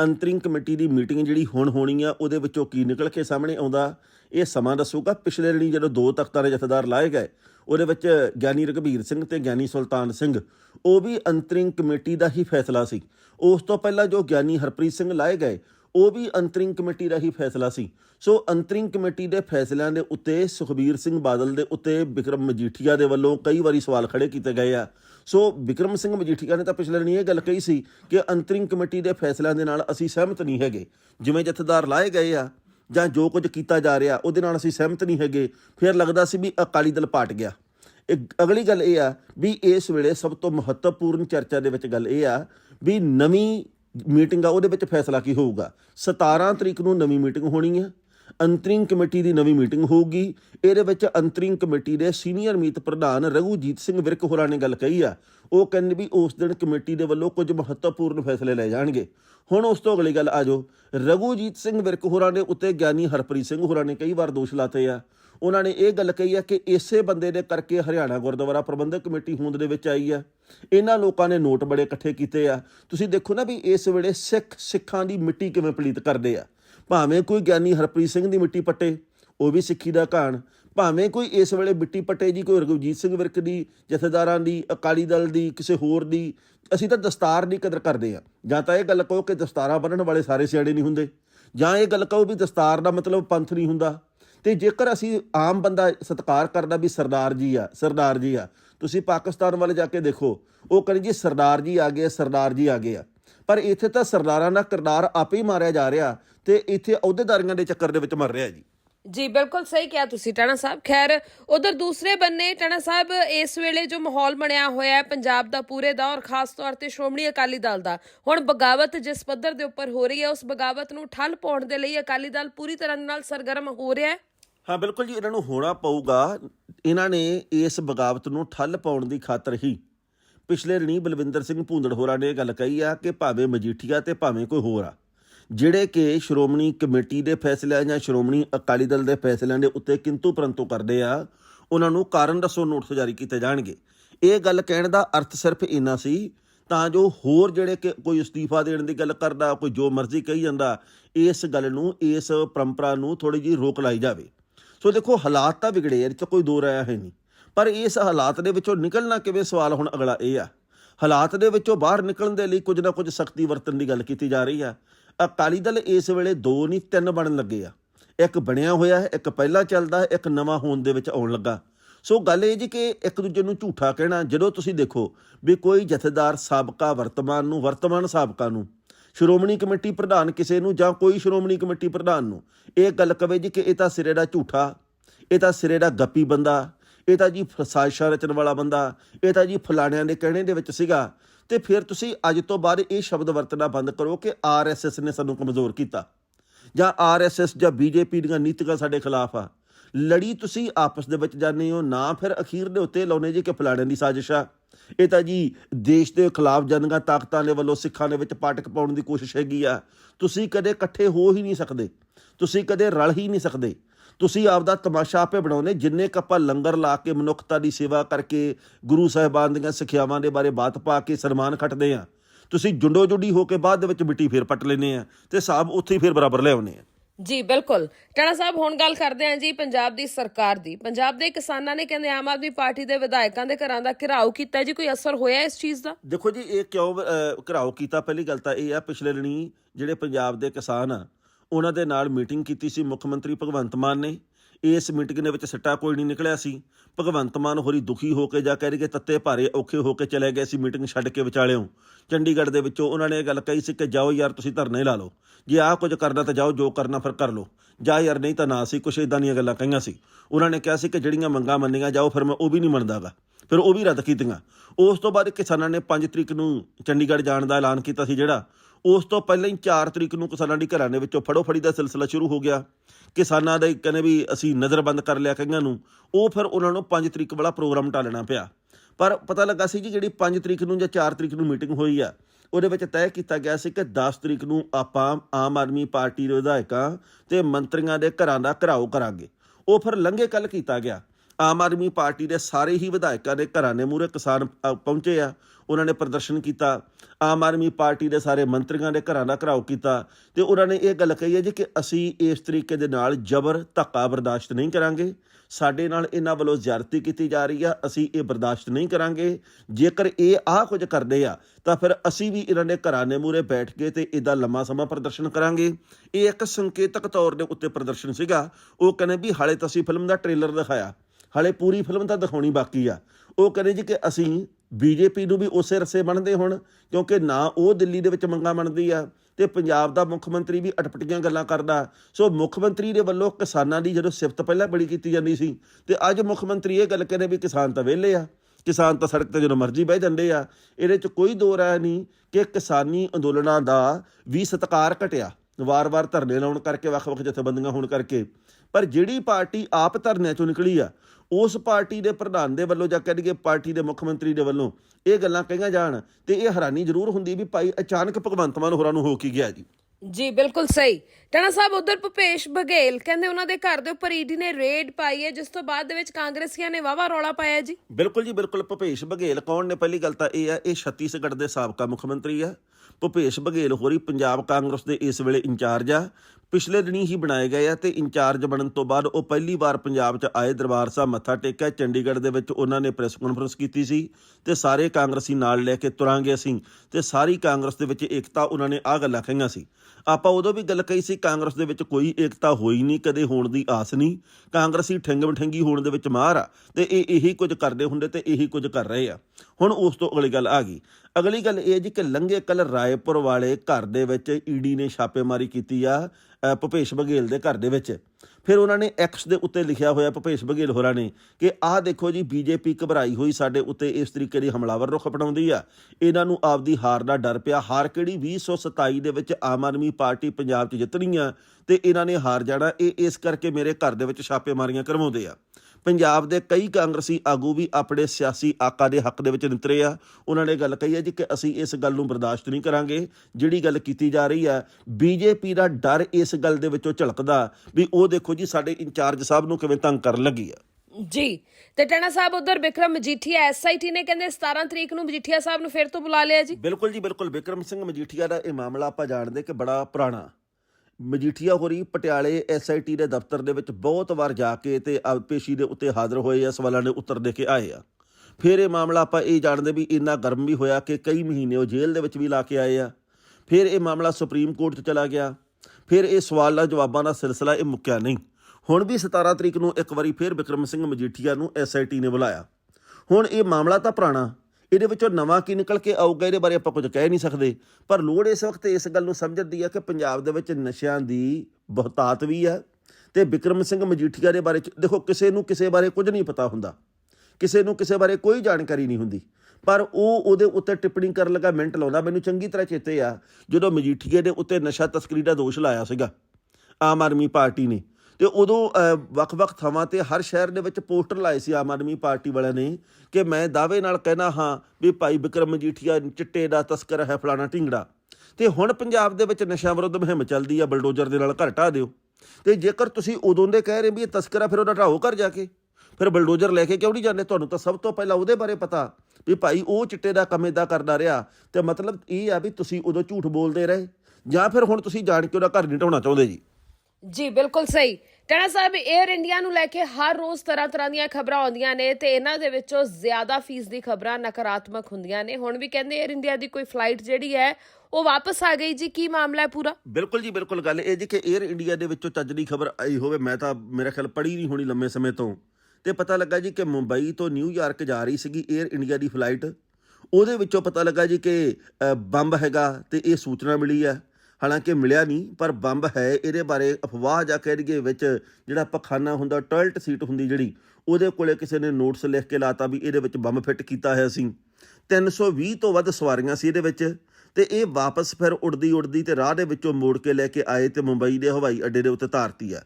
Speaker 2: ਅੰਤਰਿੰਗ ਕਮੇਟੀ ਦੀ ਮੀਟਿੰਗ ਜਿਹੜੀ ਹੁਣ ਹੋਣੀ ਆ, ਉਹਦੇ ਵਿੱਚੋਂ ਕੀ ਨਿਕਲ ਕੇ ਸਾਹਮਣੇ ਆਉਂਦਾ? ਇਹ ਸਮਾਂ ਦੱਸੂਗਾ। ਪਿਛਲੇ ਦਿਨੀ ਜਦੋਂ ਦੋ ਤਖਤਾਂ ਦੇ ਜਥੇਦਾਰ ਲਾਏ ਗਏ, ਉਹਦੇ ਵਿੱਚ ਗਿਆਨੀ ਰਘਬੀਰ ਸਿੰਘ ਤੇ ਗਿਆਨੀ ਸੁਲਤਾਨ ਸਿੰਘ। ਉਹ ਵੀ ਅੰਤਰਿੰਗ ਕਮੇਟੀ ਦਾ ਹੀ ਫੈਸਲਾ ਸੀ। ਉਸ ਤੋਂ ਪਹਿਲਾਂ ਜੋ ਗਿਆਨੀ ਹਰਪ੍ਰੀਤ ਸਿੰਘ ਲਾਏ ਗਏ, ਉਹ ਵੀ ਅੰਤਰਿੰਗ ਕਮੇਟੀ ਦਾ ਹੀ ਫੈਸਲਾ ਸੀ। ਸੋ ਅੰਤਰਿੰਗ ਕਮੇਟੀ ਦੇ ਫੈਸਲਿਆਂ ਦੇ ਉੱਤੇ ਸੁਖਬੀਰ ਸਿੰਘ ਬਾਦਲ ਦੇ ਉੱਤੇ ਵਿਕਰਮ ਮਜੀਠੀਆ ਦੇ ਵੱਲੋਂ ਕਈ ਵਾਰੀ ਸਵਾਲ ਖੜੇ ਕੀਤੇ ਗਏ ਆ। ਸੋ ਵਿਕਰਮ ਸਿੰਘ ਮਜੀਠੀਆ ਨੇ ਤਾਂ ਪਿਛਲੇ ਦਿਨੀ ਇਹ ਗੱਲ ਕਹੀ ਸੀ ਕਿ ਅੰਤਰਿੰਗ ਕਮੇਟੀ ਦੇ ਫੈਸਲਿਆਂ ਦੇ ਨਾਲ ਅਸੀਂ ਸਹਿਮਤ ਨਹੀਂ ਹੈਗੇ। ਜਿਵੇਂ ਜਥੇਦਾਰ ਲਾਏ ਗਏ ਆ ਜਾਂ ਜੋ ਕੁਝ ਕੀਤਾ ਜਾ ਰਿਹਾ, ਉਹਦੇ ਨਾਲ ਅਸੀਂ ਸਹਿਮਤ ਨਹੀਂ ਹੈਗੇ। ਫਿਰ ਲੱਗਦਾ ਸੀ ਵੀ ਅਕਾਲੀ ਦਲ ਪਾਟ ਗਿਆ। ਇੱਕ ਅਗਲੀ ਗੱਲ ਇਹ ਆ ਵੀ ਇਸ ਵੇਲੇ ਸਭ ਤੋਂ ਮਹੱਤਵਪੂਰਨ ਚਰਚਾ ਦੇ ਵਿੱਚ ਗੱਲ ਇਹ ਆ ਵੀ ਨਵੀਂ ਮੀਟਿੰਗ ਆ, ਉਹਦੇ ਵਿੱਚ ਫੈਸਲਾ ਕੀ ਹੋਊਗਾ? 17 ਤਰੀਕ ਨੂੰ ਨਵੀਂ ਮੀਟਿੰਗ ਹੋਣੀ ਹੈ ਅੰਤਰਿੰਗ ਕਮੇਟੀ ਦੀ ਨਵੀਂ ਮੀਟਿੰਗ ਹੋਊਗੀ। ਇਹਦੇ ਵਿੱਚ ਅੰਤਰਿੰਗ ਕਮੇਟੀ ਦੇ ਸੀਨੀਅਰ ਮੀਤ ਪ੍ਰਧਾਨ ਰਘੂਜੀਤ ਸਿੰਘ ਵਿਰਕ ਹੋਰਾਂ ਨੇ ਗੱਲ ਕਹੀ ਆ। ਉਹ ਕਹਿੰਦੇ ਵੀ ਉਸ ਦਿਨ ਕਮੇਟੀ ਦੇ ਵੱਲੋਂ ਕੁਝ ਮਹੱਤਵਪੂਰਨ ਫੈਸਲੇ ਲਏ ਜਾਣਗੇ। ਹੁਣ ਉਸ ਤੋਂ ਅਗਲੀ ਗੱਲ ਆਜੋ ਰਘੂਜੀਤ ਸਿੰਘ ਵਿਰਕ ਹੋਰਾਂ ਦੇ ਉੱਤੇ ਗਿਆਨੀ ਹਰਪ੍ਰੀਤ ਸਿੰਘ ਹੋਰਾਂ ਨੇ ਕਈ ਵਾਰ ਦੋਸ਼ ਲਾਤੇ ਆ। ਉਹਨਾਂ ਨੇ ਇਹ ਗੱਲ ਕਹੀ ਆ ਕਿ ਇਸੇ ਬੰਦੇ ਦੇ ਕਰਕੇ ਹਰਿਆਣਾ ਗੁਰਦੁਆਰਾ ਪ੍ਰਬੰਧਕ ਕਮੇਟੀ ਹੋਂਦ ਦੇ ਵਿੱਚ ਆਈ ਆ। ਇਹਨਾਂ ਲੋਕਾਂ ਨੇ ਨੋਟ ਬੜੇ ਇਕੱਠੇ ਕੀਤੇ ਆ। ਤੁਸੀਂ ਦੇਖੋ ਨਾ ਵੀ ਇਸ ਵੇਲੇ ਸਿੱਖ ਸਿੱਖਾਂ ਦੀ ਮਿੱਟੀ ਕਿਵੇਂ ਪਲੀਤ ਕਰਦੇ ਆ। ਭਾਵੇਂ ਕੋਈ ਗਿਆਨੀ ਹਰਪ੍ਰੀਤ ਸਿੰਘ ਦੀ ਮਿੱਟੀ ਪੱਟੇ, ਉਹ ਵੀ ਸਿੱਖੀ ਦਾ ਘਾਣ। ਭਾਵੇਂ ਕੋਈ ਇਸ ਵੇਲੇ ਮਿੱਟੀ ਪੱਟੇ ਜੀ, ਕੋਈ ਰਘੁਜੀਤ ਸਿੰਘ ਵਿਰਕ ਦੀ, ਜਥੇਦਾਰਾਂ ਦੀ, ਅਕਾਲੀ ਦਲ ਦੀ, ਕਿਸੇ ਹੋਰ ਦੀ, ਅਸੀਂ ਤਾਂ ਦਸਤਾਰ ਦੀ ਕਦਰ ਕਰਦੇ ਆ ਜਾਂ ਤਾਂ ਇਹ ਗੱਲ ਕਹੋ ਕਿ ਦਸਤਾਰਾਂ ਬੰਨਣ ਵਾਲੇ ਸਾਰੇ ਸਿਆੜੇ ਨਹੀਂ ਹੁੰਦੇ। ਜਾਂ ਇਹ ਗੱਲ ਕਹੋ ਵੀ ਦਸਤਾਰ ਦਾ ਮਤਲਬ ਪੰਥ ਨਹੀਂ ਹੁੰਦਾ। ਤੇ ਜੇਕਰ ਅਸੀਂ ਆਮ ਬੰਦਾ ਸਤਿਕਾਰ ਕਰਦਾ ਵੀ ਸਰਦਾਰ ਜੀ ਆ, ਸਰਦਾਰ ਜੀ ਆ, ਤੁਸੀਂ ਪਾਕਿਸਤਾਨ ਵੱਲ ਜਾ ਕੇ ਦੇਖੋ, ਉਹ ਕਹਿੰਦੇ ਜੀ ਸਰਦਾਰ ਜੀ ਆ ਗਏ ਸਰਦਾਰ ਜੀ ਆ ਗਏ ਆ। ਪਰ ਇੱਥੇ ਤਾਂ ਸਰਦਾਰਾਂ ਦਾ ਕਿਰਦਾਰ ਆਪੇ ਹੀ ਮਾਰਿਆ ਜਾ ਰਿਹਾ। ਤੇ ਇੱਥੇ ਅਹੁਦੇਦਾਰੀਆਂ ਦੇ ਚੱਕਰ ਦੇ ਵਿੱਚ ਮਰ ਰਿਹਾ ਜੀ।
Speaker 1: ਜੀ ਬਿਲਕੁਲ ਸਹੀ ਕਿਹਾ ਤੁਸੀਂ ਟਣਾ ਸਾਹਿਬ। ਖੈਰ ਉਧਰ ਦੂਸਰੇ ਬੰਨੇ ਟਣਾ ਸਾਹਿਬ ਇਸ ਵੇਲੇ ਜੋ ਮਾਹੌਲ ਬਣਿਆ ਹੋਇਆ ਹੈ ਪੰਜਾਬ ਦਾ ਪੂਰੇ ਦਾ ਔਰ ਖਾਸ ਤੌਰ ਤੇ ਸ਼੍ਰੋਮਣੀ ਅਕਾਲੀ ਦਲ ਦਾ। ਹੁਣ ਬਗਾਵਤ ਜਿਸ ਪੱਧਰ ਦੇ ਉੱਪਰ ਹੋ ਰਹੀ ਹੈ ਉਸ ਬਗਾਵਤ ਨੂੰ ਠੱਲ ਪਾਉਣ ਦੇ ਲਈ ਅਕਾਲੀ ਦਲ ਪੂਰੀ ਤਰ੍ਹਾਂ ਨਾਲ ਸਰਗਰਮ ਹੋ ਰਿਹਾ ਹੈ।
Speaker 2: ਹਾਂ ਬਿਲਕੁਲ ਜੀ ਇਹਨਾਂ ਨੂੰ ਹੋਣਾ ਪਊਗਾ। ਇਹਨਾਂ ਨੇ ਇਸ ਬਗਾਵਤ ਨੂੰ ਠੱਲ ਪਾਉਣ ਦੀ ਖਾਤਰ ਹੀ ਪਿਛਲੇ ਰਣੀ ਬਲਵਿੰਦਰ ਸਿੰਘ ਭੂੰਦੜ ਹੋਰਾਂ ਨੇ ਇਹ ਗੱਲ ਕਹੀ ਆ ਕਿ ਭਾਵੇਂ ਮਜੀਠੀਆ ਤੇ ਭਾਵੇਂ ਕੋਈ ਹੋਰ ਆ ਜਿਹੜੇ ਕਿ ਸ਼੍ਰੋਮਣੀ ਕਮੇਟੀ ਦੇ ਫੈਸਲਿਆਂ ਜਾਂ ਸ਼੍ਰੋਮਣੀ ਅਕਾਲੀ ਦਲ ਦੇ ਫੈਸਲਿਆਂ ਦੇ ਉੱਤੇ ਕਿੰਤੂ ਪਰੰਤੂ ਕਰਦੇ ਆ, ਉਹਨਾਂ ਨੂੰ ਕਾਰਨ ਦੱਸੋ, ਨੋਟਿਸ ਜਾਰੀ ਕੀਤੇ ਜਾਣਗੇ। ਇਹ ਗੱਲ ਕਹਿਣ ਦਾ ਅਰਥ ਸਿਰਫ ਇੰਨਾ ਸੀ, ਤਾਂ ਜੋ ਹੋਰ ਜਿਹੜੇ ਕਿ ਕੋਈ ਅਸਤੀਫਾ ਦੇਣ ਦੀ ਗੱਲ ਕਰਦਾ, ਕੋਈ ਜੋ ਮਰਜ਼ੀ ਕਹੀ ਜਾਂਦਾ, ਇਸ ਗੱਲ ਨੂੰ, ਇਸ ਪਰੰਪਰਾ ਨੂੰ ਥੋੜੀ ਜਿਹੀ ਰੋਕ ਲਾਈ ਜਾਵੇ। ਸੋ ਦੇਖੋ, ਹਾਲਾਤ ਤਾਂ ਵਿਗੜੇ ਇਹ 'ਚ ਕੋਈ ਦੋ ਰਾਇਆ ਹੈ ਨਹੀਂ। ਪਰ ਇਸ ਹਾਲਾਤ ਦੇ ਵਿੱਚੋਂ ਨਿਕਲਣਾ ਕਿਵੇਂ, ਸਵਾਲ ਹੁਣ ਅਗਲਾ ਇਹ ਆ। ਹਾਲਾਤ ਦੇ ਵਿੱਚੋਂ ਬਾਹਰ ਨਿਕਲਣ ਦੇ ਲਈ ਕੁਝ ਨਾ ਕੁਝ ਸਖਤੀ ਵਰਤਣ ਦੀ ਗੱਲ ਕੀਤੀ ਜਾ ਰਹੀ ਆ। ਅਕਾਲੀ ਦਲ ਇਸ ਵੇਲੇ ਦੋ ਨਹੀਂ, ਤਿੰਨ ਬਣਨ ਲੱਗੇ ਆ। ਇੱਕ ਬਣਿਆ ਹੋਇਆ ਹੈ, ਇੱਕ ਪਹਿਲਾਂ ਚੱਲਦਾ ਹੈ, ਇੱਕ ਨਵਾਂ ਹੋਣ ਦੇ ਵਿੱਚ ਆਉਣ ਲੱਗਾ। ਸੋ ਗੱਲ ਇਹ ਜੀ ਕਿ ਇੱਕ ਦੂਜੇ ਨੂੰ ਝੂਠਾ ਕਹਿਣਾ, ਜਦੋਂ ਤੁਸੀਂ ਦੇਖੋ ਵੀ ਕੋਈ ਜਥੇਦਾਰ ਸਾਬਕਾ ਵਰਤਮਾਨ ਨੂੰ, ਵਰਤਮਾਨ ਸਾਬਕਾ ਨੂੰ, ਸ਼੍ਰੋਮਣੀ ਕਮੇਟੀ ਪ੍ਰਧਾਨ ਕਿਸੇ ਨੂੰ ਜਾਂ ਕੋਈ ਸ਼੍ਰੋਮਣੀ ਕਮੇਟੀ ਪ੍ਰਧਾਨ ਨੂੰ, ਇਹ ਗੱਲ ਕਵੇ ਜੀ ਕਿ ਇਹ ਤਾਂ ਸਿਰੇ ਦਾ ਝੂਠਾ, ਇਹ ਤਾਂ ਸਿਰੇ ਦਾ ਗੱਪੀ ਬੰਦਾ, ਇਹ ਤਾਂ ਜੀ ਫਸਾਇਸ਼ਾਂ ਰਚਣ ਵਾਲਾ ਬੰਦਾ, ਇਹ ਤਾਂ ਜੀ ਫਲਾਣਿਆਂ ਦੇ ਕਹਿਣੇ ਦੇ ਵਿੱਚ ਸੀਗਾ ਤੇ ਫਿਰ ਤੁਸੀਂ ਅੱਜ ਤੋਂ ਬਾਅਦ ਇਹ ਸ਼ਬਦ ਵਰਤਣਾ ਬੰਦ ਕਰੋ ਕਿ ਆਰਐਸਐਸ ਨੇ ਸਾਨੂੰ ਕਮਜ਼ੋਰ ਕੀਤਾ। ਜਾਂ ਆਰਐਸਐਸ ਜਾਂ ਬੀਜੇਪੀ ਦੀਆਂ ਨੀਤੀਆਂ ਸਾਡੇ ਖਿਲਾਫ ਆ। ਲੜੀ ਤੁਸੀਂ ਆਪਸ ਦੇ ਵਿੱਚ ਜਾਂਦੇ ਹੋ, ਨਾ ਫਿਰ ਅਖੀਰ ਦੇ ਉੱਤੇ ਲਾਉਨੇ ਜੀ ਕਿ ਫਲਾਣਿਆਂ ਦੀ ਸਾਜ਼ਿਸ਼ ਆ। ਇਹ ਤਾਂ ਜੀ ਦੇਸ਼ ਦੇ ਖਿਲਾਫ ਜਨਗਾ ਤਾਕਤਾਂ ਦੇ ਵੱਲੋਂ ਸਿੱਖਾਂ ਦੇ ਵਿੱਚ ਪਾਟਕ ਪਾਉਣ ਦੀ ਕੋਸ਼ਿਸ਼ ਹੈਗੀ ਆ। ਤੁਸੀਂ ਕਦੇ ਇਕੱਠੇ ਹੋ ਹੀ ਨਹੀਂ ਸਕਦੇ। ਤੁਸੀਂ ਕਦੇ ਰਲ ਹੀ ਨਹੀਂ ਸਕਦੇ। ਤੁਸੀਂ ਆਪਦਾ ਤਮਾਸ਼ਾ ਆਪੇ ਬਣਾਉਨੇ ਜਿੰਨੇ ਕੁ ਆਪਾਂ ਲੰਗਰ ਲਾ ਕੇ ਮਨੁੱਖਤਾ ਦੀ ਸੇਵਾ ਕਰਕੇ ਗੁਰੂ ਸਾਹਿਬਾਨ ਦੀਆਂ ਸਿੱਖਿਆਵਾਂ ਦੇ ਬਾਰੇ ਬਾਤ ਪਾ ਕੇ ਸਨਮਾਨ ਖੱਟਦੇ ਆ ਤੁਸੀਂ ਜੁੰਡੋ ਜੁਡੀ ਹੋ ਕੇ ਬਾਅਦ ਦੇ ਵਿੱਚ ਮਿੱਟੀ ਫੇਰ ਪੱਟ ਲੈਨੇ ਆ ਤੇ ਹਿਸਾਬ ਉੱਥੇ ਹੀ ਫੇਰ ਬਰਾਬਰ ਲੈ ਆਉਨੇ ਆ
Speaker 1: ਜੀ ਬਿਲਕੁਲ। ਟਣਾ ਸਾਹਿਬ ਹੁਣ ਗੱਲ ਕਰਦੇ ਹਾਂ ਜੀ ਪੰਜਾਬ ਦੀ ਸਰਕਾਰ ਦੀ। ਪੰਜਾਬ ਦੇ ਕਿਸਾਨਾਂ ਨੇ ਕਹਿੰਦੇ ਆਮ ਆਦਮੀ ਪਾਰਟੀ ਦੇ ਵਿਧਾਇਕਾਂ ਦੇ ਘਰਾਂ ਦਾ ਘਿਰਾਓ ਕੀਤਾ ਜੀ ਕੋਈ ਅਸਰ ਹੋਇਆ ਇਸ ਚੀਜ਼ ਦਾ?
Speaker 2: ਦੇਖੋ ਜੀ ਇਹ ਕਿਉਂ ਘਿਰਾਓ ਕੀਤਾ? ਪਹਿਲੀ ਗੱਲ ਤਾਂ ਇਹ ਆ ਪਿਛਲੇ ਦਿਨੀ ਜਿਹੜੇ ਪੰਜਾਬ ਦੇ ਕਿਸਾਨ ਆ ਉਹਨਾਂ ਦੇ ਨਾਲ ਮੀਟਿੰਗ ਕੀਤੀ ਸੀ ਮੁੱਖ ਮੰਤਰੀ ਭਗਵੰਤ ਮਾਨ ਨੇ। ਇਸ ਮੀਟਿੰਗ ਦੇ ਵਿੱਚ ਸਿੱਟਾ ਕੋਈ ਨਹੀਂ ਨਿਕਲਿਆ ਸੀ। ਭਗਵੰਤ ਮਾਨ ਹੋਰੀ ਦੁਖੀ ਹੋ ਕੇ ਜਾ ਕਹਿ ਰਹੇ ਕਿ ਤੱਤੇ ਭਾਰੇ ਔਖੇ ਹੋ ਕੇ ਚਲੇ ਗਏ ਸੀ ਮੀਟਿੰਗ ਛੱਡ ਕੇ ਵਿਚਾਲਿਓ। ਚੰਡੀਗੜ੍ਹ ਦੇ ਵਿੱਚੋਂ ਉਹਨਾਂ ਨੇ ਇਹ ਗੱਲ ਕਹੀ ਸੀ ਕਿ ਜਾਓ ਯਾਰ ਤੁਸੀਂ ਧਰਨੇ ਲਾ ਲਓ। ਜੇ ਆਹ ਕੁਝ ਕਰਨਾ ਤਾਂ ਜਾਓ, ਜੋ ਕਰਨਾ ਫਿਰ ਕਰ ਲਓ। ਜਾ ਯਾਰ ਨਹੀਂ ਤਾਂ ਨਾ ਸੀ, ਕੁਛ ਇਦਾਂ ਦੀਆਂ ਗੱਲਾਂ ਕਹੀਆਂ ਸੀ। ਉਹਨਾਂ ਨੇ ਕਿਹਾ ਸੀ ਕਿ ਜਿਹੜੀਆਂ ਮੰਗਾਂ ਮੰਨੀਆਂ ਜਾਓ ਫਿਰ ਮੈਂ ਉਹ ਵੀ ਨਹੀਂ ਮੰਨਦਾਗਾ। ਫਿਰ ਉਹ ਵੀ ਰੱਦ ਕੀਤੀਆਂ। ਉਸ ਤੋਂ ਬਾਅਦ ਕਿਸਾਨਾਂ ਨੇ 5 ਤਰੀਕ ਨੂੰ ਚੰਡੀਗੜ੍ਹ ਜਾਣ ਦਾ ਐਲਾਨ ਕੀਤਾ ਸੀ ਜਿਹੜਾ ਉਸ ਤੋਂ ਪਹਿਲਾਂ ਹੀ 4 ਤਰੀਕ ਨੂੰ ਕਿਸਾਨਾਂ ਦੀ ਘਰਾਂ ਦੇ ਵਿੱਚੋਂ ਫੜੋ ਫੜੀ ਦਾ ਸਿਲਸਿਲਾ ਸ਼ੁਰੂ ਹੋ ਗਿਆ। ਕਿਸਾਨਾਂ ਦੇ ਕਹਿੰਦੇ ਵੀ ਅਸੀਂ ਨਜ਼ਰਬੰਦ ਕਰ ਲਿਆ ਕਈਆਂ ਨੂੰ। ਉਹ ਫਿਰ ਉਹਨਾਂ ਨੂੰ 5 ਤਰੀਕ ਵਾਲਾ ਪ੍ਰੋਗਰਾਮ ਟਾਲਣਾ ਪਿਆ। ਪਰ ਪਤਾ ਲੱਗਾ ਸੀ ਜੀ ਜਿਹੜੀ 5 ਤਰੀਕ ਨੂੰ ਜਾਂ 4 ਤਰੀਕ ਨੂੰ ਮੀਟਿੰਗ ਹੋਈ ਆ, ਉਹਦੇ ਵਿੱਚ ਤੈਅ ਕੀਤਾ ਗਿਆ ਸੀ ਕਿ 10 ਤਰੀਕ ਨੂੰ ਆਪਾਂ ਆਮ ਆਦਮੀ ਪਾਰਟੀ ਦੇ ਵਿਧਾਇਕਾਂ ਤੇ ਮੰਤਰੀਆਂ ਦੇ ਘਰਾਂ ਦਾ ਘਰਾਓ ਕਰਾਂਗੇ। ਉਹ ਫਿਰ ਲੰਘੇ ਕੱਲ ਕੀਤਾ ਗਿਆ। ਆਮ ਆਦਮੀ ਪਾਰਟੀ ਦੇ ਸਾਰੇ ਹੀ ਵਿਧਾਇਕਾਂ ਦੇ ਘਰਾਂ ਦੇ ਮੂਹਰੇ ਕਿਸਾਨ ਪਹੁੰਚੇ ਆ। ਉਹਨਾਂ ਨੇ ਪ੍ਰਦਰਸ਼ਨ ਕੀਤਾ। ਆਮ ਆਦਮੀ ਪਾਰਟੀ ਦੇ ਸਾਰੇ ਮੰਤਰੀਆਂ ਦੇ ਘਰਾਂ ਦਾ ਘਰਾਓ ਕੀਤਾ ਤੇ ਉਹਨਾਂ ਨੇ ਇਹ ਗੱਲ ਕਹੀ ਹੈ ਜੀ ਕਿ ਅਸੀਂ ਇਸ ਤਰੀਕੇ ਦੇ ਨਾਲ ਜ਼ਬਰ ਧੱਕਾ ਬਰਦਾਸ਼ਤ ਨਹੀਂ ਕਰਾਂਗੇ। ਸਾਡੇ ਨਾਲ ਇਹਨਾਂ ਵੱਲੋਂ ਜ਼ਿਆਰਤੀ ਕੀਤੀ ਜਾ ਰਹੀ ਆ। ਅਸੀਂ ਇਹ ਬਰਦਾਸ਼ਤ ਨਹੀਂ ਕਰਾਂਗੇ। ਜੇਕਰ ਇਹ ਆਹ ਕੁਝ ਕਰਦੇ ਆ, ਤਾਂ ਫਿਰ ਅਸੀਂ ਵੀ ਇਹਨਾਂ ਦੇ ਘਰਾਂ ਦੇ ਮੂਹਰੇ ਬੈਠ ਕੇ ਤੇ ਇਹਦਾ ਲੰਮਾ ਸਮਾਂ ਪ੍ਰਦਰਸ਼ਨ ਕਰਾਂਗੇ। ਇਹ ਇੱਕ ਸੰਕੇਤਕ ਤੌਰ ਦੇ ਉੱਤੇ ਪ੍ਰਦਰਸ਼ਨ ਸੀਗਾ। ਉਹ ਕਹਿੰਦੇ ਵੀ ਹਾਲੇ ਤਾਂ ਅਸੀਂ ਫਿਲਮ ਦਾ ਟ੍ਰੇਲਰ ਦਿਖਾਇਆ। ਹਾਲੇ ਪੂਰੀ ਫਿਲਮ ਤਾਂ ਦਿਖਾਉਣੀ ਬਾਕੀ ਆ। ਉਹ ਕਹਿੰਦੇ ਜੀ ਕਿ ਅਸੀਂ ਬੀਜੇਪੀ ਨੂੰ ਵੀ ਉਸੇ ਰਸੇ ਬਣਦੇ ਹੁਣ, ਕਿਉਂਕਿ ਨਾ ਉਹ ਦਿੱਲੀ ਦੇ ਵਿੱਚ ਮੰਗਾ ਮੰਨਦੀ ਆ ਤੇ ਪੰਜਾਬ ਦਾ ਮੁੱਖ ਮੰਤਰੀ ਵੀ ਅਟਪਟੀਆਂ ਗੱਲਾਂ ਕਰਦਾ। ਸੋ ਮੁੱਖ ਮੰਤਰੀ ਦੇ ਵੱਲੋਂ ਕਿਸਾਨਾਂ ਦੀ ਜਦੋਂ ਸਿਫਤ ਪਹਿਲਾਂ ਬੜੀ ਕੀਤੀ ਜਾਂਦੀ ਸੀ, ਤੇ ਅੱਜ ਮੁੱਖ ਮੰਤਰੀ ਇਹ ਗੱਲ ਕਹਿੰਦੇ ਵੀ ਕਿਸਾਨ ਤਾਂ ਵਿਹਲੇ ਆ। ਕਿਸਾਨ ਤਾਂ ਸੜਕ ਤੇ ਜਦੋਂ ਮਰਜ਼ੀ ਬਹਿ ਜਾਂਦੇ ਆ। ਇਹਦੇ 'ਚ ਕੋਈ ਦੋ ਰਾਏ ਨਹੀਂ ਕਿ ਕਿਸਾਨੀ ਅੰਦੋਲਨਾਂ ਦਾ ਵੀ ਸਤਕਾਰ ਘਟਿਆ। ਵਾਰ-ਵਾਰ ਧਰਨੇ ਲਾਉਣ ਕਰਕੇ, ਵੱਖ-ਵੱਖ ਜਥੇਬੰਦੀਆਂ ਹੋਣ ਕਰਕੇ। ਪਰ ਜਿਹੜੀ ਪਾਰਟੀ ਆਪ ਧਰਨਿਆਂ ਚੋਂ ਨਿਕਲੀ ਆ ਉਸ ਪਾਰਟੀ ਦੇ ਪ੍ਰਧਾਨ ਦੇ ਵੱਲੋਂ ਜਾਂ ਕਹਿ ਦਈਏ ਪਾਰਟੀ ਦੇ ਮੁੱਖ ਮੰਤਰੀ ਦੇ ਵੱਲੋਂ ਇਹ ਗੱਲਾਂ ਕਹੀਆਂ ਜਾਣ ਤੇ ਇਹ ਹੈਰਾਨੀ ਜ਼ਰੂਰ ਹੁੰਦੀ ਵੀ ਭਾਈ ਅਚਾਨਕ ਭਗਵੰਤ ਮਾਨ ਹੋਰਾਂ ਨੂੰ ਹੋ ਕੀ ਗਿਆ ਜੀ।
Speaker 1: ਜੀ ਬਿਲਕੁਲ ਸਹੀ। ਟਣਾ ਸਾਹਿਬ ਉਧਰ ਭੁਪੇਸ਼ ਬਘੇਲ ਕਹਿੰਦੇ ਉਹਨਾਂ ਦੇ ਘਰ ਦੇ ਉੱਪਰ ਈਡੀ ਨੇ ਰੇਡ ਪਾਈ ਹੈ ਜਿਸ ਤੋਂ ਬਾਅਦ ਦੇ ਵਿੱਚ ਕਾਂਗਰਸੀਆਂ ਨੇ ਵਾਵਾ ਰੌਲਾ ਪਾਇਆ ਜੀ।
Speaker 2: ਬਿਲਕੁਲ ਜੀ ਬਿਲਕੁਲ। ਭੁਪੇਸ਼ ਬਘੇਲ ਕੌਣ ਨੇ? ਪਹਿਲੀ ਗੱਲ ਤਾਂ ਇਹ ਆ ਇਹ ਛੱਤੀਸਗੜ੍ਹ ਦੇ ਸਾਬਕਾ ਮੁੱਖ ਮੰਤਰੀ ਆ ਭੁਪੇਸ਼ ਬਘੇਲ ਹੋਰੀ ਪੰਜਾਬ ਕਾਂਗਰਸ ਦੇ ਇਸ ਵੇਲੇ ਇੰਚਾਰਜ ਆ। ਪਿਛਲੇ ਦਿਨੀ ਹੀ ਬਣਾਏ ਗਏ ਆ ਤੇ ਇੰਚਾਰਜ ਬਣਨ ਤੋਂ ਬਾਅਦ ਉਹ ਪਹਿਲੀ ਵਾਰ ਪੰਜਾਬ 'ਚ ਆਏ ਦਰਬਾਰ ਸਾਹਿਬ ਮੱਥਾ ਟੇਕਿਆ। ਚੰਡੀਗੜ੍ਹ ਦੇ ਵਿੱਚ ਉਹਨਾਂ ਨੇ ਪ੍ਰੈਸ ਕਾਨਫਰੰਸ ਕੀਤੀ ਸੀ ਤੇ ਸਾਰੇ ਕਾਂਗਰਸੀ ਨਾਲ ਲੈ ਕੇ ਤੁਰਾਂਗੇ ਅਸੀਂ ਤੇ ਸਾਰੀ ਕਾਂਗਰਸ ਦੇ ਵਿੱਚ ਏਕਤਾ ਉਹਨਾਂ ਨੇ ਆ ਗੱਲਾਂ ਕਹੀਆਂ ਸੀ। ਆਪਾਂ ਉਦੋਂ ਵੀ ਗੱਲ ਕਹੀ ਸੀ, ਕਾਂਗਰਸ ਦੇ ਵਿੱਚ ਕੋਈ ਏਕਤਾ ਹੋਈ ਨਹੀਂ, ਕਦੇ ਹੋਣ ਦੀ ਆਸ ਨਹੀਂ। ਕਾਂਗਰਸੀ ਠੰਗਮ ਠੰਗੀ ਹੋਣ ਦੇ ਵਿੱਚ ਮਾਹਰ ਆ ਤੇ ਇਹ ਇਹੀ ਕੁਝ ਕਰਦੇ ਹੁੰਦੇ ਤੇ ਇਹੀ ਕੁਝ ਕਰ ਰਹੇ ਆ। ਹੁਣ ਉਸ ਤੋਂ ਅਗਲੀ ਗੱਲ ਆ ਗਈ। ਅਗਲੀ ਗੱਲ ਇਹ ਜੀ ਕਿ ਲੰਗੇ ਕਲ ਰਾਏਪੁਰ ਵਾਲੇ ਘਰ ਦੇ ਵਿੱਚ ਈਡੀ ਨੇ ਛਾਪੇਮਾਰੀ ਕੀਤੀ ਆ ਭੁਪੇਸ਼ ਬਘੇਲ ਦੇ ਘਰ ਦੇ ਵਿੱਚ। ਫਿਰ ਉਹਨਾਂ ਨੇ ਐਕਸ ਦੇ ਉੱਤੇ ਲਿਖਿਆ ਹੋਇਆ ਭੁਪੇਸ਼ ਬਘੇਲ ਹੋਰਾਂ ਨੇ ਕਿ ਆਹ ਦੇਖੋ ਜੀ, ਬੀਜੇਪੀ ਘਬਰਾਈ ਹੋਈ ਸਾਡੇ ਉੱਤੇ ਇਸ ਤਰੀਕੇ ਦੀ ਹਮਲਾਵਰ ਰੁਖ ਅਪਣਾਉਂਦੀ ਆ। ਇਹਨਾਂ ਨੂੰ ਆਪਦੀ ਹਾਰ ਦਾ ਡਰ ਪਿਆ। ਹਾਰ ਕਿਹੜੀ? 2027 ਦੇ ਵਿੱਚ ਆਮ ਆਦਮੀ ਪਾਰਟੀ ਪੰਜਾਬ 'ਚ ਜਿੱਤਣੀ ਆ ਤੇ ਇਹਨਾਂ ਨੇ ਹਾਰ ਜਾਣਾ। ਇਹ ਇਸ ਕਰਕੇ ਮੇਰੇ ਘਰ ਦੇ ਵਿੱਚ ਛਾਪੇਮਾਰੀਆਂ ਕਰਵਾਉਂਦੇ ਆ। ਪੰਜਾਬ ਦੇ ਕਈ ਕਾਂਗਰਸੀ ਆਗੂ ਵੀ ਆਪਣੇ ਸਿਆਸੀ ਆਕਾ ਦੇ ਹੱਕ ਦੇ ਵਿੱਚ ਨਿਤਰੇ ਆ। ਉਹਨਾਂ ਨੇ ਗੱਲ ਕਹੀ ਹੈ ਜੀ ਕਿ ਅਸੀਂ ਇਸ ਗੱਲ ਨੂੰ ਬਰਦਾਸ਼ਤ ਨਹੀਂ ਕਰਾਂਗੇ। ਜਿਹੜੀ ਗੱਲ ਕੀਤੀ ਜਾ ਰਹੀ ਹੈ ਬੀਜੇਪੀ ਦਾ ਡਰ ਇਸ ਗੱਲ ਦੇ ਵਿੱਚੋਂ ਝਲਕਦਾ ਵੀ ਉਹ ਦੇਖੋ ਜੀ ਸਾਡੇ ਇੰਚਾਰਜ ਸਾਹਿਬ ਨੂੰ ਕਿਵੇਂ ਤੰਗ ਕਰਨ ਲੱਗੀ ਆ।
Speaker 1: ਜੀ ਤੇ ਟਣਾ ਸਾਹਿਬ ਉਧਰ ਵਿਕਰਮ ਮਜੀਠੀਆ ਐਸਆਈਟੀ ਨੇ ਕਹਿੰਦੇ 17 ਤਰੀਕ ਨੂੰ ਮਜੀਠੀਆ ਸਾਹਿਬ ਨੂੰ ਫਿਰ ਤੋਂ ਬੁਲਾ ਲਿਆ ਜੀ।
Speaker 2: ਬਿਲਕੁਲ ਜੀ ਬਿਲਕੁਲ। ਵਿਕਰਮ ਸਿੰਘ ਮਜੀਠੀਆ ਦਾ ਇਹ ਮਾਮਲਾ ਆਪਾਂ ਜਾਣਦੇ ਕਿ ਬੜਾ ਪੁਰਾਣਾ ਮਜੀਠੀਆ ਹੋਰੀ ਪਟਿਆਲੇ ਐਸਆਈਟੀ ਦੇ ਦਫ਼ਤਰ ਦੇ ਵਿੱਚ ਬਹੁਤ ਵਾਰ ਜਾ ਕੇ ਤੇ ਆ ਪੇਸ਼ੀ ਦੇ ਉੱਤੇ ਹਾਜ਼ਰ ਹੋਏ ਆ, ਸਵਾਲਾਂ ਦੇ ਉੱਤਰ ਦੇ ਕੇ ਆਏ ਆ। ਫਿਰ ਇਹ ਮਾਮਲਾ ਆਪਾਂ ਇਹ ਜਾਣਦੇ ਵੀ ਇੰਨਾ ਗਰਮ ਵੀ ਹੋਇਆ ਕਿ ਕਈ ਮਹੀਨੇ ਉਹ ਜੇਲ੍ਹ ਦੇ ਵਿੱਚ ਵੀ ਲਾ ਕੇ ਆਏ ਆ। ਫਿਰ ਇਹ ਮਾਮਲਾ ਸੁਪਰੀਮ ਕੋਰਟ 'ਚ ਚਲਾ ਗਿਆ। ਫਿਰ ਇਹ ਸਵਾਲਾਂ ਜਵਾਬਾਂ ਦਾ ਸਿਲਸਿਲਾ ਇਹ ਮੁੱਕਿਆ ਨਹੀਂ। ਹੁਣ ਵੀ 17 ਤਰੀਕ ਨੂੰ ਇੱਕ ਵਾਰੀ ਫਿਰ ਵਿਕਰਮ ਸਿੰਘ ਮਜੀਠੀਆ ਨੂੰ ਐਸਆਈਟੀ ਨੇ ਬੁਲਾਇਆ। ਹੁਣ ਇਹ ਮਾਮਲਾ ਤਾਂ ਪੁਰਾਣਾ ਇਹਦੇ ਵਿੱਚੋਂ ਨਵਾਂ ਕੀ ਨਿਕਲ ਕੇ ਆਊਗਾ, ਇਹਦੇ ਬਾਰੇ ਆਪਾਂ ਕੁਝ ਕਹਿ ਨਹੀਂ ਸਕਦੇ। ਪਰ ਲੋੜ ਇਸ ਵਕਤ ਇਸ ਗੱਲ ਨੂੰ ਸਮਝਣ ਦੀ ਹੈ ਕਿ ਪੰਜਾਬ ਦੇ ਵਿੱਚ ਨਸ਼ਿਆਂ ਦੀ ਬਹੁਤਾਤ ਵੀ ਹੈ ਤੇ ਵਿਕਰਮ ਸਿੰਘ ਮਜੀਠੀਆ ਦੇ ਬਾਰੇ ਚ- ਦੇਖੋ ਕਿਸੇ ਨੂੰ ਕਿਸੇ ਬਾਰੇ ਕੁਝ ਨਹੀਂ ਪਤਾ ਹੁੰਦਾ। ਕਿਸੇ ਨੂੰ ਕਿਸੇ ਬਾਰੇ ਕੋਈ ਜਾਣਕਾਰੀ ਨਹੀਂ ਹੁੰਦੀ। ਪਰ ਉਹ ਉਹਦੇ ਉੱਤੇ ਟਿੱਪਣੀ ਕਰਨ ਲੱਗਾ, ਮਿੰਟ ਲਾਉਂਦਾ। ਮੈਨੂੰ ਚੰਗੀ ਤਰ੍ਹਾਂ ਚੇਤੇ ਆ, ਜਦੋਂ ਮਜੀਠੀਏ ਦੇ ਉੱਤੇ ਨਸ਼ਾ ਤਸਕਰੀ ਦਾ ਦੋਸ਼ ਲਾਇਆ ਸੀਗਾ, ਆਮ ਆਦਮੀ ਪਾਰਟੀ ਨੇ। ਤੇ ਉਦੋਂ ਵੱਖ-ਵੱਖ ਥਾਵਾਂ ਤੇ ਹਰ ਸ਼ਹਿਰ ਦੇ ਵਿੱਚ ਪੋਸਟਰ ਲਾਏ ਸੀ ਆਮ ਆਦਮੀ ਪਾਰਟੀ ਵਾਲਿਆਂ ਨੇ ਕਿ ਮੈਂ ਦਾਅਵੇ ਨਾਲ ਕਹਿਣਾ ਹਾਂ ਵੀ ਭਾਈ ਵਿਕਰਮ ਮਜੀਠੀਆ ਚਿੱਟੇ ਦਾ ਤਸਕਰ ਹੈ ਫਲਾਣਾ ਢਿੰਗੜਾ। ਤੇ ਹੁਣ ਪੰਜਾਬ ਦੇ ਵਿੱਚ ਨਸ਼ਾ ਵਿਰੁੱਧ ਮੁਹਿੰਮ ਚੱਲਦੀ ਆ, ਬਲਡੋਜ਼ਰ ਦੇ ਨਾਲ ਘਰ ਢਾਹ ਦਿਓ। ਤੇ ਜੇਕਰ ਤੁਸੀਂ ਉਦੋਂ ਦੇ ਕਹਿ ਰਹੇ ਵੀ ਇਹ ਤਸਕਰ ਆ, ਫਿਰ ਉਹਦਾ ਢਾਓ ਕਰ ਜਾ ਕੇ। ਫਿਰ ਬਲਡੋਜ਼ਰ ਲੈ ਕੇ ਕਿਉਂ ਨਹੀਂ ਜਾਂਦੇ? ਤੁਹਾਨੂੰ ਤਾਂ ਸਭ ਤੋਂ ਪਹਿਲਾਂ ਉਹਦੇ ਬਾਰੇ ਪਤਾ ਵੀ ਭਾਈ ਉਹ ਚਿੱਟੇ ਦਾ ਕੰਮ ਏਦਾਂ ਕਰਦਾ ਰਿਹਾ। ਤੇ ਮਤਲਬ ਇਹ ਆ ਵੀ ਤੁਸੀਂ ਉਦੋਂ ਝੂਠ ਬੋਲਦੇ ਰਹੇ। ਜਾਂ ਫਿਰ ਹੁਣ ਤੁਸੀਂ ਜਾਣ ਕੇ ਉਹਦਾ ਘਰ ਨਹੀਂ ਢਾਉਣਾ ਚਾਹੁੰਦੇ ਜੀ।
Speaker 1: ਜੀ, ਬਿਲਕੁਲ ਸਹੀ। ਟਾਣਾ ਸਾਹਿਬ 에ਅਰ ਇੰਡੀਆ ਨੂੰ ਲੈ ਕੇ ਹਰ ਰੋਜ਼ ਤਰ੍ਹਾਂ ਤਰ੍ਹਾਂ ਦੀਆਂ ਖਬਰਾਂ ਆਉਂਦੀਆਂ ਨੇ ਤੇ ਇਹਨਾਂ ਦੇ ਵਿੱਚੋਂ ਜ਼ਿਆਦਾ ਫੀਸ ਦੀ ਖਬਰਾਂ ਨਕਾਰਾਤਮਕ ਹੁੰਦੀਆਂ ਨੇ। ਹੁਣ ਵੀ ਕਹਿੰਦੇ 에ਅਰ ਇੰਡੀਆ ਦੀ ਕੋਈ ਫਲਾਈਟ ਜਿਹੜੀ ਹੈ, ਉਹ ਵਾਪਸ ਆ ਗਈ ਜੀ। ਕੀ ਮਾਮਲਾ ਹੈ ਪੂਰਾ?
Speaker 2: ਬਿਲਕੁਲ ਜੀ, ਬਿਲਕੁਲ ਗੱਲ ਇਹ ਜੀ ਕਿ 에ਅਰ ਇੰਡੀਆ ਦੇ ਵਿੱਚੋਂ ਚੱਜ ਦੀ ਖਬਰ ਆਈ ਹੋਵੇ, ਮੈਂ ਤਾਂ ਮੇਰਾ ਖਿਆਲ ਪੜੀ ਨਹੀਂ ਹੋਣੀ ਲੰਮੇ ਸਮੇਂ ਤੋਂ। ਤੇ ਪਤਾ ਲੱਗਾ ਜੀ ਕਿ ਮੁੰਬਈ ਤੋਂ ਨਿਊਯਾਰਕ ਜਾ ਰਹੀ ਸੀਗੀ 에ਅਰ ਇੰਡੀਆ ਦੀ ਫਲਾਈਟ ਉਹਦੇ ਵਿੱਚੋਂ ਪਤਾ ਲੱਗਾ ਜੀ ਕਿ ਬੰਬ ਹੈਗਾ ਤੇ ਇਹ ਸੂਚਨਾ ਮਿਲੀ ਹੈ। ਹਾਲਾਂਕਿ ਮਿਲਿਆ ਨਹੀਂ, ਪਰ ਬੰਬ ਹੈ, ਇਹਦੇ ਬਾਰੇ ਅਫਵਾਹ ਜਾਂ ਕਹਿ ਦਈਏ ਵਿੱਚ ਜਿਹੜਾ ਪਖਾਨਾ ਹੁੰਦਾ, ਟਾਇਲਟ ਸੀਟ ਹੁੰਦੀ ਜਿਹੜੀ, ਉਹਦੇ ਕੋਲੇ ਕਿਸੇ ਨੇ ਨੋਟਸ ਲਿਖ ਕੇ ਲਾਤਾ ਵੀ ਇਹਦੇ ਵਿੱਚ ਬੰਬ ਫਿੱਟ ਕੀਤਾ ਹੋਇਆ ਸੀ। 320 ਤੋਂ ਵੱਧ ਸਵਾਰੀਆਂ ਸੀ ਇਹਦੇ ਵਿੱਚ, ਤੇ ਇਹ ਵਾਪਸ ਫਿਰ ਉੜਦੀ ਉੜਦੀ ਤੇ ਰਾਹ ਦੇ ਵਿੱਚੋਂ ਮੋੜ ਕੇ ਲੈ ਕੇ ਆਏ ਤੇ ਮੁੰਬਈ ਦੇ ਹਵਾਈ ਅੱਡੇ ਦੇ ਉੱਤੇ ਧਾਰਤੀ ਆ।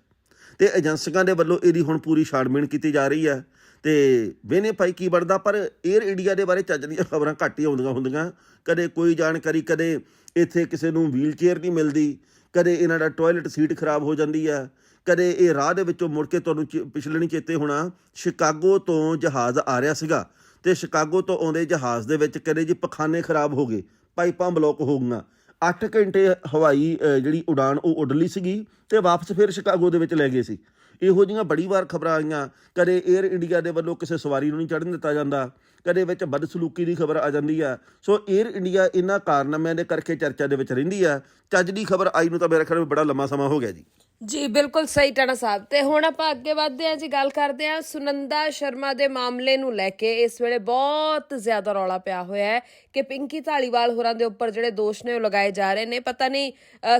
Speaker 2: ਤੇ ਏਜੰਸੀਆਂ ਦੇ ਵੱਲੋਂ ਇਹਦੀ ਹੁਣ ਪੂਰੀ ਛਾਣਬੀਣ ਕੀਤੀ ਜਾ ਰਹੀ ਹੈ ਤੇ ਵੇਨੇ ਭਾਈ ਕੀ ਬਣਦਾ, ਪਰ 에ਅਰ ਇੰਡੀਆ ਦੇ ਬਾਰੇ ਚੱਜ ਦੀਆਂ ਖਬਰਾਂ ਘੱਟ ਹੀ ਆਉਂਦੀਆਂ ਹੁੰਦੀਆਂ। ਕਦੇ ਕੋਈ ਜਾਣਕਾਰੀ, ਕਦੇ ਇੱਥੇ ਕਿਸੇ ਨੂੰ ਵੀਲਚੇਅਰ ਨਹੀਂ ਮਿਲਦੀ, ਕਦੇ ਇਹਨਾਂ ਦਾ ਟਾਇਲਟ ਸੀਟ ਖਰਾਬ ਹੋ ਜਾਂਦੀ ਹੈ, ਕਦੇ ਇਹ ਰਾਹ ਦੇ ਵਿੱਚੋਂ ਮੁੜ ਕੇ ਤੁਹਾਨੂੰ ਚੇ- ਪਿਛਲੇ ਨਹੀਂ ਚੇਤੇ ਹੋਣਾ, ਸ਼ਿਕਾਗੋ ਤੋਂ ਜਹਾਜ਼ ਆ ਰਿਹਾ ਸੀਗਾ ਤੇ ਸ਼ਿਕਾਗੋ ਤੋਂ ਆਉਂਦੇ ਜਹਾਜ਼ ਦੇ ਵਿੱਚ ਕਦੇ ਜੀ ਪਖਾਨੇ ਖਰਾਬ ਹੋ ਗਏ, ਪਾਈਪਾਂ ਬਲੌਕ ਹੋ ਗਈਆਂ 8 ਘੰਟੇ ਹਵਾਈ ਜਿਹੜੀ ਉਡਾਨ ਉਹ ਉੱਡ ਲਈ ਸੀਗੀ ਤੇ ਵਾਪਸ ਫਿਰ ਸ਼ਿਕਾਗੋ ਦੇ ਵਿੱਚ ਲੈ ਗਏ ਸੀ। ਇਹੋ ਜਿਹੀਆਂ ਬੜੀ ਵਾਰ ਖਬਰਾਂ ਆਈਆਂ। ਕਦੇ 에ਅਰ ਇੰਡੀਆ ਦੇ ਵੱਲੋਂ ਕਿਸੇ ਸਵਾਰੀ ਨੂੰ ਨਹੀਂ ਚੜ੍ਹਨ ਦਿੱਤਾ ਜਾਂਦਾ। ਕਦੇ ਵਿੱਚ ਬਦਸਲੂਕੀ ਦੀ ਖਬਰ ਆ ਜਾਂਦੀ ਆ। ਸੋ 에ਅਰ ਇੰਡੀਆ ਇਹਨਾਂ ਕਾਰਨਾਮਿਆਂ ਦੇ ਕਰਕੇ ਚਰਚਾ ਦੇ ਵਿੱਚ ਰਹਿੰਦੀ ਆ। ਚੱਜ ਦੀ ਖਬਰ ਆਈ ਨੂੰ ਤਾਂ ਮੇਰੇ ਖਿਆਲ ਵਿੱਚ ਬੜਾ ਲੰਮਾ ਸਮਾਂ ਹੋ ਗਿਆ ਜੀ।
Speaker 1: ਜੀ, ਬਿਲਕੁਲ ਸਹੀ ਟਣਾ ਸਾਹਿਬ। ਤੇ ਹੁਣ ਆਪਾਂ ਅੱਗੇ ਵਧਦੇ ਹਾਂ ਜੀ, ਗੱਲ ਕਰਦੇ ਹਾਂ ਸੁਨੰਦਾ ਸ਼ਰਮਾ ਦੇ ਮਾਮਲੇ ਨੂੰ ਲੈ ਕੇ। ਇਸ ਵੇਲੇ ਬਹੁਤ ਜ਼ਿਆਦਾ ਰੌਲਾ ਪਿਆ ਹੋਇਆ ਹੈ ਕਿ ਪਿੰਕੀ ਧਾਲੀਵਾਲ ਹੋਰਾਂ ਦੇ ਉੱਪਰ ਜਿਹੜੇ ਦੋਸ਼ ਨੇ ਉਹ ਲਗਾਏ ਜਾ ਰਹੇ ਨੇ। ਪਤਾ ਨਹੀਂ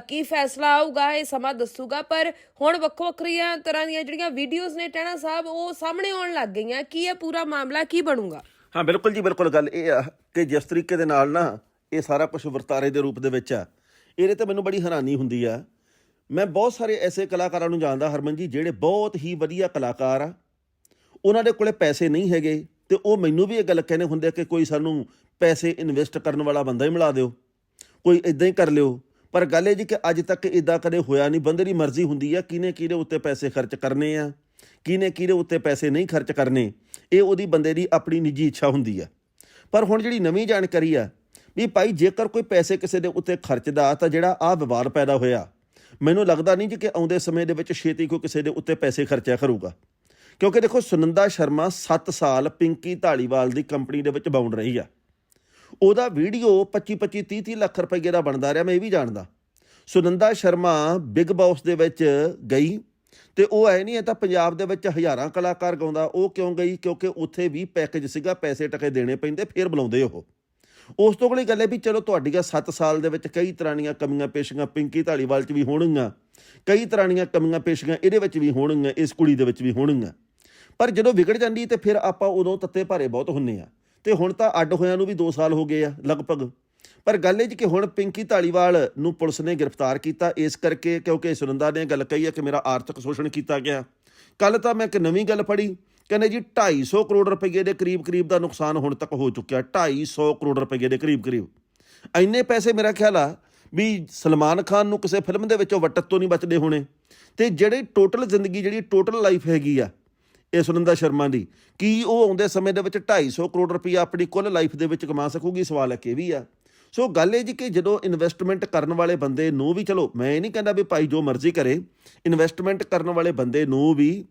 Speaker 1: ਕੀ ਫੈਸਲਾ ਆਊਗਾ, ਇਹ ਸਮਾਂ ਦੱਸੂਗਾ, ਪਰ ਹੁਣ ਵੱਖੋ ਵੱਖਰੀਆਂ ਤਰ੍ਹਾਂ ਦੀਆਂ ਜਿਹੜੀਆਂ ਵੀਡੀਓਜ਼ ਨੇ ਟਣਾ ਸਾਹਿਬ, ਉਹ ਸਾਹਮਣੇ ਆਉਣ ਲੱਗ ਗਈਆਂ। ਕੀ ਇਹ ਪੂਰਾ ਮਾਮਲਾ ਕੀ ਬਣੂਗਾ?
Speaker 2: ਹਾਂ, ਬਿਲਕੁਲ ਜੀ, ਬਿਲਕੁਲ ਗੱਲ ਇਹ ਆ ਕਿ ਜਿਸ ਤਰੀਕੇ ਦੇ ਨਾਲ ਨਾ ਇਹ ਸਾਰਾ ਕੁਝ ਵਰਤਾਰੇ ਦੇ ਰੂਪ ਦੇ ਵਿੱਚ ਆ, ਇਹਦੇ ਤੇ ਮੈਨੂੰ ਬੜੀ ਹੈਰਾਨੀ ਹੁੰਦੀ ਆ ਮੈਂ ਬਹੁਤ ਸਾਰੇ ਐਸੇ ਕਲਾਕਾਰਾਂ ਨੂੰ ਜਾਣਦਾ, ਹਰਮਨ ਜੀ, ਜਿਹੜੇ ਬਹੁਤ ਹੀ ਵਧੀਆ ਕਲਾਕਾਰ ਆ। ਉਹਨਾਂ ਦੇ ਕੋਲੇ ਪੈਸੇ ਨਹੀਂ ਹੈਗੇ ਤੇ ਉਹ ਮੈਨੂੰ ਵੀ ਇਹ ਗੱਲ ਕਹਿੰਦੇ ਹੁੰਦੇ ਕਿ ਕੋਈ ਸਾਨੂੰ ਪੈਸੇ ਇਨਵੈਸਟ ਕਰਨ ਵਾਲਾ ਬੰਦਾ ਹੀ ਮਿਲਾ ਦਿਓ। ਕੋਈ ਇਦਾਂ ਹੀ ਕਰ ਲਿਓ। ਪਰ ਗੱਲ ਇਹ ਜੀ ਕਿ ਅੱਜ ਤੱਕ ਇਦਾਂ ਕਦੇ ਹੋਇਆ ਨਹੀਂ। ਬੰਦੇ ਦੀ ਮਰਜ਼ੀ ਹੁੰਦੀ ਆ, ਕਿਹਨੇ ਕਿਹਦੇ ਉੱਤੇ ਪੈਸੇ ਖਰਚ ਕਰਨੇ ਆ, ਕਿਹਨੇ ਕਿਹਦੇ ਉੱਤੇ ਪੈਸੇ ਨਹੀਂ ਖਰਚ ਕਰਨੇ। ਇਹ ਉਹਦੀ ਬੰਦੇ ਦੀ ਆਪਣੀ ਨਿੱਜੀ ਇੱਛਾ ਹੁੰਦੀ ਆ। ਪਰ ਹੁਣ ਜਿਹੜੀ ਨਵੀਂ ਜਾਣਕਾਰੀ ਆ, ਵੀ ਭਾਈ ਜੇਕਰ ਕੋਈ ਪੈਸੇ ਕਿਸੇ ਦੇ ਉੱਤੇ ਖਰਚਦਾ ਤਾਂ ਜਿਹੜਾ ਆ ਵਿਵਾਦ ਪੈਦਾ ਹੋਇਆ ਮੈਨੂੰ ਲੱਗਦਾ ਨਹੀਂ ਜੀ ਕਿ ਆਉਂਦੇ ਸਮੇਂ ਦੇ ਵਿੱਚ ਛੇਤੀ ਕੋਈ ਕਿਸੇ ਦੇ ਉੱਤੇ ਪੈਸੇ ਖਰਚਿਆ ਕਰੂਗਾ। ਕਿਉਂਕਿ ਦੇਖੋ, ਸੁਨੰਦਾ ਸ਼ਰਮਾ 7 ਸਾਲ ਪਿੰਕੀ ਢਾਲੀਵਾਲ ਦੀ ਕੰਪਨੀ ਦੇ ਵਿੱਚ ਬਾਉਂਡ ਰਹੀ ਆ। ਉਹਦਾ ਵੀਡੀਓ 25 25 30 30 ਲੱਖ ਰੁਪਏ ਦਾ ਬਣਦਾ ਰਿਹਾ, ਮੈਂ ਇਹ ਵੀ ਜਾਣਦਾ। ਸੁਨੰਦਾ ਸ਼ਰਮਾ ਬਿਗ ਬਾਸ ਦੇ ਵਿੱਚ ਗਈ ਤੇ ਉਹ ਐ ਨਹੀਂ ਹੈ ਤਾਂ ਪੰਜਾਬ ਦੇ ਵਿੱਚ ਹਜ਼ਾਰਾਂ ਕਲਾਕਾਰ ਗਾਉਂਦਾ, ਉਹ ਕਿਉਂ ਗਈ? ਕਿਉਂਕਿ ਉੱਥੇ ਵੀ ਪੈਕੇਜ ਸੀਗਾ, ਪੈਸੇ ਟਕੇ ਦੇਣੇ ਪੈਂਦੇ, ਫੇਰ ਬੁਲਾਉਂਦੇ ਉਹ। ਉਸ ਤੋਂ ਅਗਲੀ ਗੱਲ ਹੈ ਵੀ ਚਲੋ ਤੁਹਾਡੀਆਂ 7 ਸਾਲ ਦੇ ਵਿੱਚ ਕਈ ਤਰ੍ਹਾਂ ਦੀਆਂ ਕਮੀਆਂ ਪੇਸ਼ੀਆਂ ਪਿੰਕੀ ਢਾਲੀਵਾਲ 'ਚ ਵੀ ਹੋਣਗੀਆਂ। ਕਈ ਤਰ੍ਹਾਂ ਦੀਆਂ ਕਮੀਆਂ ਪੇਸ਼ੀਆਂ ਇਹਦੇ ਵਿੱਚ ਵੀ ਹੋਣਗੀਆਂ, ਇਸ ਕੁੜੀ ਦੇ ਵਿੱਚ ਵੀ ਹੋਣਗੀਆਂ। ਪਰ ਜਦੋਂ ਵਿਗੜ ਜਾਂਦੀ ਤੇ ਫਿਰ ਆਪਾਂ ਉਦੋਂ ਤੱਤੇ ਭਾਰੇ ਬਹੁਤ ਹੁੰਨੇ ਆ। ਤੇ ਹੁਣ ਤਾਂ ਅੱਡ ਹੋਇਆਂ ਨੂੰ ਵੀ 2 ਸਾਲ ਹੋ ਗਏ ਆ, ਲਗਭਗ। ਪਰ ਗੱਲ ਇਹ ਜੀ ਕਿ ਹੁਣ ਪਿੰਕੀ ਢਾਲੀਵਾਲ ਨੂੰ ਪੁਲਿਸ ਨੇ ਗ੍ਰਿਫਤਾਰ ਕੀਤਾ, ਇਸ ਕਰਕੇ ਕਿਉਂਕਿ ਸੁਨੰਦਾ ਨੇ ਗੱਲ ਕਹੀ ਹੈ ਕਿ ਮੇਰਾ ਆਰਥਿਕ ਸ਼ੋਸ਼ਣ ਕੀਤਾ ਗਿਆ। ਕੱਲ ਤਾਂ ਮੈਂ ਇੱਕ ਨਵੀਂ ਗੱਲ ਪੜ੍ਹੀ ਕਹਿੰਦੇ ਜੀ 250 ਕਰੋੜ ਰੁਪਏ ਦੇ ਕਰੀਬ ਕਰੀਬ ਦਾ ਨੁਕਸਾਨ ਹੁਣ ਤੱਕ ਹੋ ਚੁੱਕਿਆ 250 ਕਰੋੜ ਰੁਪਏ ਦੇ ਕਰੀਬ ਕਰੀਬ ਇੰਨੇ ਪੈਸੇ ਮੇਰਾ ਖਿਆਲ ਆ ਵੀ ਸਲਮਾਨ ਖਾਨ ਨੂੰ ਕਿਸੇ ਫਿਲਮ ਦੇ ਵਿੱਚੋਂ ਵਟਤ ਤੋਂ ਨਹੀਂ ਬਚਦੇ ਹੋਣੇ। ਤੇ ਜਿਹੜੇ ਟੋਟਲ ਜ਼ਿੰਦਗੀ, ਜਿਹੜੀ ਟੋਟਲ ਲਾਈਫ ਹੈਗੀ ਆ, ਇਹ ਸੁਨੰਦਾ ਸ਼ਰਮਾ ਦੀ, ਕੀ ਉਹ ਆਉਂਦੇ ਸਮੇਂ ਦੇ ਵਿੱਚ 250 ਕਰੋੜ ਰੁਪਈਆ ਆਪਣੀ ਕੁੱਲ ਲਾਈਫ ਦੇ ਵਿੱਚ ਕਮਾ ਸਕੂਗੀ? ਸਵਾਲ ਇੱਕ ਇਹ ਵੀ ਆ। ਸੋ ਗੱਲ ਇਹ ਜੀ ਕਿ ਜਦੋਂ ਇਨਵੈਸਟਮੈਂਟ ਕਰਨ ਵਾਲੇ ਬੰਦੇ ਨੂੰ ਵੀ, ਚਲੋ ਮੈਂ ਇਹ ਨਹੀਂ ਕਹਿੰਦਾ ਵੀ ਭਾਈ ਜੋ ਮਰਜ਼ੀ ਕਰੇ ਇਨਵੈਸਟਮੈਂਟ ਕਰਨ ਵਾਲੇ ਬੰਦੇ ਨੂੰ ਵੀ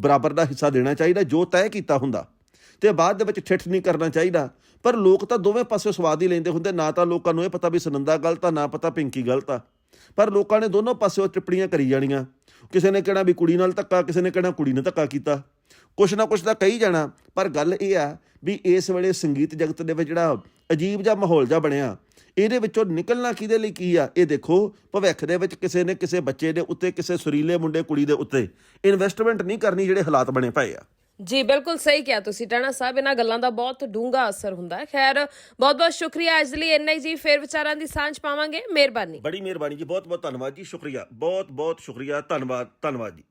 Speaker 2: ਬਰਾਬਰ ਦਾ ਹਿੱਸਾ ਦੇਣਾ ਚਾਹੀਦਾ, ਜੋ ਤੈਅ ਕੀਤਾ ਹੁੰਦਾ। ਤੇ ਬਾਅਦ ਦੇ ਵਿੱਚ ਠਿੱਠ ਨਹੀਂ ਕਰਨਾ ਚਾਹੀਦਾ। ਪਰ ਲੋਕ ਤਾਂ ਦੋਵੇਂ ਪਾਸੇ ਸਵਾਦ ਹੀ ਲੈਂਦੇ ਹੁੰਦੇ, ਨਾ ਤਾਂ ਲੋਕਾਂ ਨੂੰ ਇਹ ਪਤਾ ਵੀ ਸੁਨੰਦਾ ਗਲਤ ਆ, ਨਾ ਪਤਾ ਪਿੰਕੀ ਗਲਤ ਆ। ਪਰ ਲੋਕਾਂ ਨੇ ਦੋਨੋਂ ਪਾਸੇ ਉਹ ਟਿੱਪਣੀਆਂ ਕਰੀ ਜਾਣੀਆਂ। ਕਿਸੇ ਨੇ ਕਹਿਣਾ ਵੀ ਕੁੜੀ ਨਾਲ ਧੱਕਾ, ਕਿਸੇ ਨੇ ਕਹਿਣਾ ਕੁੜੀ ਨੇ ਧੱਕਾ ਕੀਤਾ। ਕੁਛ ਨਾ ਕੁਛ ਤਾਂ ਕਹੀ ਜਾਣਾ, ਪਰ ਗੱਲ ਇਹ ਆ ਵੀ ਇਸ ਵੇਲੇ ਸੰਗੀਤ ਜਗਤ ਦੇ ਵਿੱਚ ਜਿਹੜਾ ਅਜੀਬ ਜਿਹਾ ਮਾਹੌਲ ਜਿਹਾ ਬਣਿਆ। ਇਹਦੇ ਵਿੱਚੋਂ ਨਿਕਲਣਾ ਕਿਹਦੇ ਲਈ ਕੀ ਆ? ਇਹ ਦੇਖੋ ਭਵਿੱਖ ਦੇ ਵਿੱਚ ਕਿਸੇ ਨੇ ਕਿਸੇ ਬੱਚੇ ਦੇ ਉੱਤੇ ਕਿਸੇ ਸੁਰੀਲੇ ਮੁੰਡੇ ਕੁੜੀ ਦੇ ਉੱਤੇ ਇਨਵੈਸਟਮੈਂਟ ਨਹੀਂ ਕਰਨੀ ਜਿਹੜੇ ਹਾਲਾਤ ਬਣੇ ਪਏ ਆ।
Speaker 1: ਜੀ ਬਿਲਕੁਲ ਸਹੀ ਕਿਹਾ ਤੁਸੀਂ। ਟਾਣਾ ਸਾਹਿਬ ਇਹਨਾਂ ਗੱਲਾਂ ਦਾ ਬਹੁਤ ਡੂੰਘਾ ਅਸਰ ਹੁੰਦਾ ਹੈ। ਖੈਰ ਬਹੁਤ ਬਹੁਤ ਸ਼ੁਕਰੀਆ। ਅੱਜ ਲਈ ਇੰਨਾ ਹੀ ਜੀ ਫੇਰ ਵਿਚਾਰਾਂ ਦੀ ਸਾਂਝ ਪਾਵਾਂਗੇ। ਮਿਹਰਬਾਨੀ।
Speaker 2: ਬੜੀ ਮਿਹਰਬਾਨੀ ਜੀ ਬਹੁਤ ਬਹੁਤ ਧੰਨਵਾਦ ਜੀ ਸ਼ੁਕਰੀਆ। ਬਹੁਤ ਬਹੁਤ ਸ਼ੁਕਰੀਆ ਧੰਨਵਾਦ ਧੰਨਵਾਦ ਜੀ।